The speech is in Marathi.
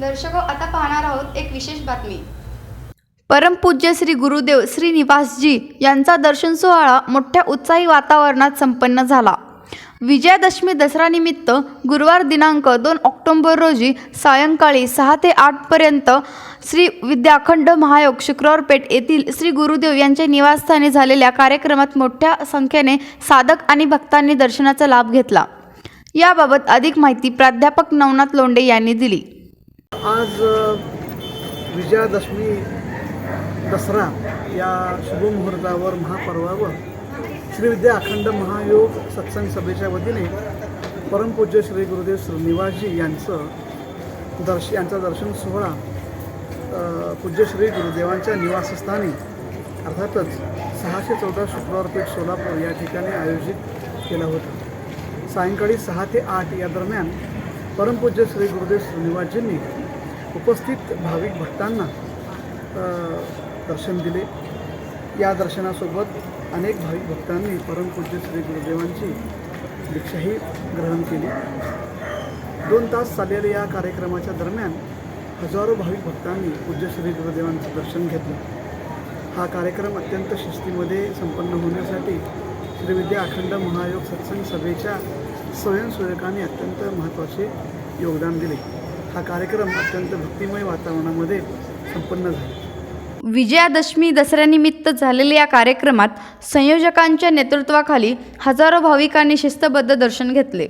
दर्शक आता पाहणार आहोत एक विशेष बातमी. परमपूज्य श्री गुरुदेव श्रीनिवासजी यांचा दर्शन सोहळा मोठ्या उत्साही वातावरणात संपन्न झाला. विजयादशमी दसऱ्यानिमित्त गुरुवार दिनांक दोन ऑक्टोबर रोजी सायंकाळी सहा ते आठपर्यंत श्री विद्याखंड महायोग शुक्रवारपेठ येथील श्री गुरुदेव यांच्या निवासस्थानी झालेल्या कार्यक्रमात मोठ्या संख्येने साधक आणि भक्तांनी दर्शनाचा लाभ घेतला. याबाबत अधिक माहिती प्राध्यापक नवनाथ लोंडे यांनी दिली. आज विजयादशमी दसरा या शुभमुहूर्तावर महापर्वावर श्रीविद्या अखंड महायोग सत्संग सभेच्या वतीने परमपूज्य श्री गुरुदेव श्रीनिवासजी यांचं दर्श यांचा दर्शन सोहळा पूज्य श्री गुरुदेवांच्या निवासस्थानी अर्थातच सहाशे चौदा शुक्रवारपेठ सोलापूर या ठिकाणी आयोजित केला होता. सायंकाळी सहा ते आठ या दरम्यान परमपूज्य श्री गुरुदेव श्रीनिवासजींनी उपस्थित भाविक भक्तांना दर्शन दिले. या दर्शनासोबत अनेक भाविक भक्तांनी परमपूज्य श्री गुरुदेवांची दीक्षाही ग्रहण केली. दोन तास चाललेल्या या कार्यक्रमाच्या दरम्यान हजारो भाविक भक्तांनी पूज्य श्री गुरुदेवांचं दर्शन घेतलं. हा कार्यक्रम अत्यंत शिस्तीमध्ये संपन्न होण्यासाठी श्री विद्या अखंड महायोग सत्संग सभेच्या स्वयंसेवकांनी अत्यंत महत्त्वाचे योगदान दिले. हा कार्यक्रम अत्यंत भक्तिमय वातावरणामध्ये संपन्न झाला. विजयादशमी दसऱ्यानिमित्त झालेल्या या कार्यक्रमात संयोजकांच्या नेतृत्वाखाली हजारो भाविकांनी शिस्तबद्ध दर्शन घेतले.